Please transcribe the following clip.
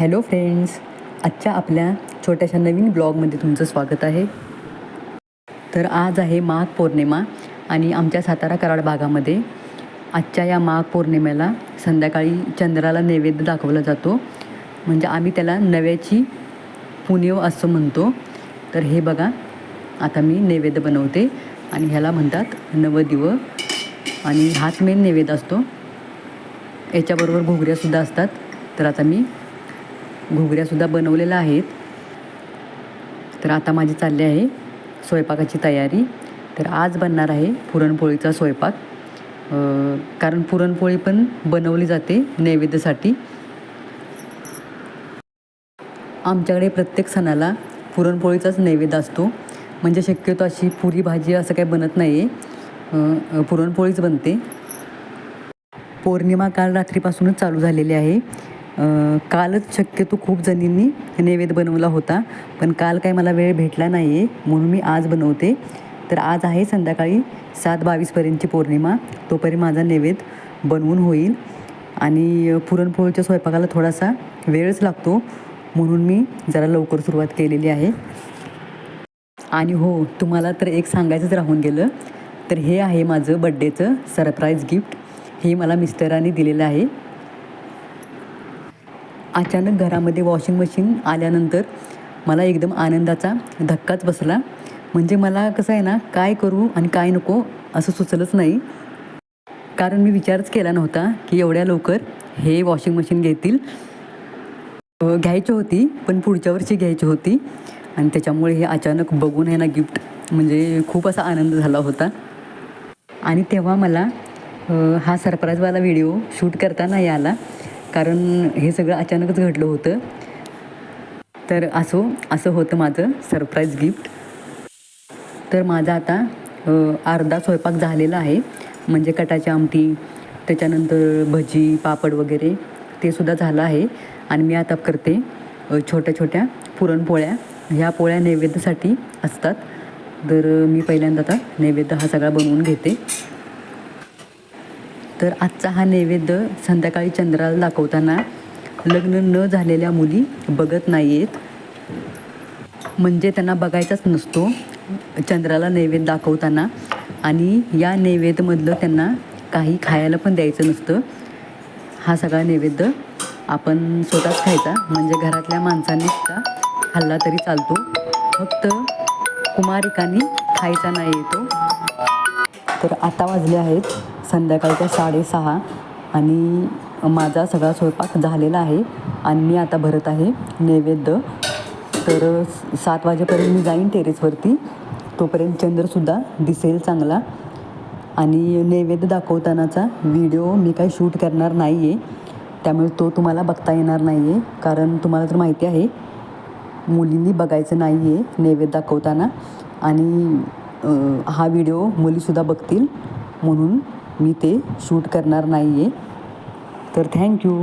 Hello friends आजच्या आपल्या छोट्याशा नवीन ब्लॉगमध्ये तुमचं स्वागत आहे. तर आज आहे माघ पौर्णिमा आणि आमच्या सातारा कराड भागामध्ये आजच्या या माघ पौर्णिमेला संध्याकाळी चंद्राला नैवेद्य दाखवला जातो. म्हणजे आम्ही त्याला नव्याची पुण्यव असं म्हणतो. तर हे बघा आता मी नैवेद्य बनवते आणि ह्याला म्हणतात नवदिव आणि हाच मेन नैवेद्य असतो. याच्याबरोबर घुगऱ्यासुद्धा असतात. तर आता मी घुगऱ्यासुद्धा बनवलेल्या आहेत. तर आता माझी चालली आहे स्वयंपाकाची तयारी. तर आज बनणार आहे पुरणपोळीचा स्वयंपाक. कारण पुरणपोळी पण बनवली जाते नैवेद्यासाठी. आमच्याकडे प्रत्येक सणाला पुरणपोळीचाच नैवेद्य असतो. म्हणजे शक्यतो अशी पुरी भाजी असं काही बनत नाही आहे पुरणपोळीच बनते. पौर्णिमा काल रात्रीपासूनच चालू झालेली आहे. कालच शक्यतो खूप जणींनी नैवेद्य बनवला होता पण काल काही मला वेळ भेटला नाही आहे म्हणून मी आज बनवते. तर आज आहे संध्याकाळी सात बावीसपर्यंतची पौर्णिमा तोपर्यंत माझा नैवेद्य बनवून होईल. आणि पुरणपोळीच्या स्वयंपाकाला थोडासा वेळच लागतो म्हणून मी जरा लवकर सुरुवात केलेली आहे. आणि हो तुम्हाला तर एक सांगायचंच राहून गेलं. तर हे आहे माझं बड्डेचं सरप्राईज गिफ्ट हे मला मिस्टरांनी दिलेलं आहे. अचानक घरामध्ये वॉशिंग मशीन आल्यानंतर मला एकदम आनंदाचा धक्काच बसला. म्हणजे मला कसं आहे ना काय करू आणि काय नको असं सुचलंच नाही. कारण मी विचारच केला नव्हता की एवढ्या लवकर हे वॉशिंग मशीन घेतील. घ्यायची होती पण पुढच्या वर्षी घ्यायची होती. आणि त्याच्यामुळे हे अचानक बघून आहे ना गिफ्ट म्हणजे खूप असा आनंद झाला होता. आणि तेव्हा मला हा सरप्राईजवाला व्हिडिओ शूट करताना आला कारण हे सगळं अचानकच घडलं होतं. तर असो असं होतं माझं सरप्राईज गिफ्ट तर माझा आता अर्धा स्वयंपाक झालेला आहे. म्हणजे कटाची आमटी त्याच्यानंतर भजी पापड वगैरे ते सुद्धा झालं आहे. आणि मी आता करते छोट्या छोट्या पुरणपोळ्या. ह्या पोळ्या नैवेद्यासाठी असतात. तर मी पहिल्यांदा आता नैवेद्य हा सगळा बनवून घेते. तर आजचा हा नैवेद्य संध्याकाळी चंद्राला दाखवताना लग्न न झालेल्या मुली बघत नाही आहेत म्हणजे त्यांना बघायचाच नसतो. चंद्राला नैवेद्य दाखवताना आणि या नैवेद्यमधलं त्यांना काही खायला पण द्यायचं नसतं. हा सगळा नैवेद्य आपण स्वतःच खायचा. म्हणजे घरातल्या माणसांनी सुद्धा खाल्ला तरी चालतो. फक्त कुमारिकांनी खायचा नाही येतो तर आता वाजले आहेत संध्याकाळच्या साडेसहा आणि माझा सगळा स्वयंपाक झालेला आहे आणि मी आता भरत आहे नैवेद्य. तर सात वाजेपर्यंत मी जाईन टेरेसवरती. तोपर्यंत चंद्रसुद्धा दिसेल चांगला. आणि नैवेद्य दाखवतानाचा व्हिडिओ मी काही शूट करणार नाही आहे त्यामुळे तो तुम्हाला बघता येणार नाही आहे कारण तुम्हाला तर माहिती आहे मुलींनी बघायचं नाही आहे नैवेद्य दाखवताना. आणि हा व्हिडिओ मुलीसुद्धा बघतील म्हणून मी ते शूट करणार नाही आहे तर थँक्यू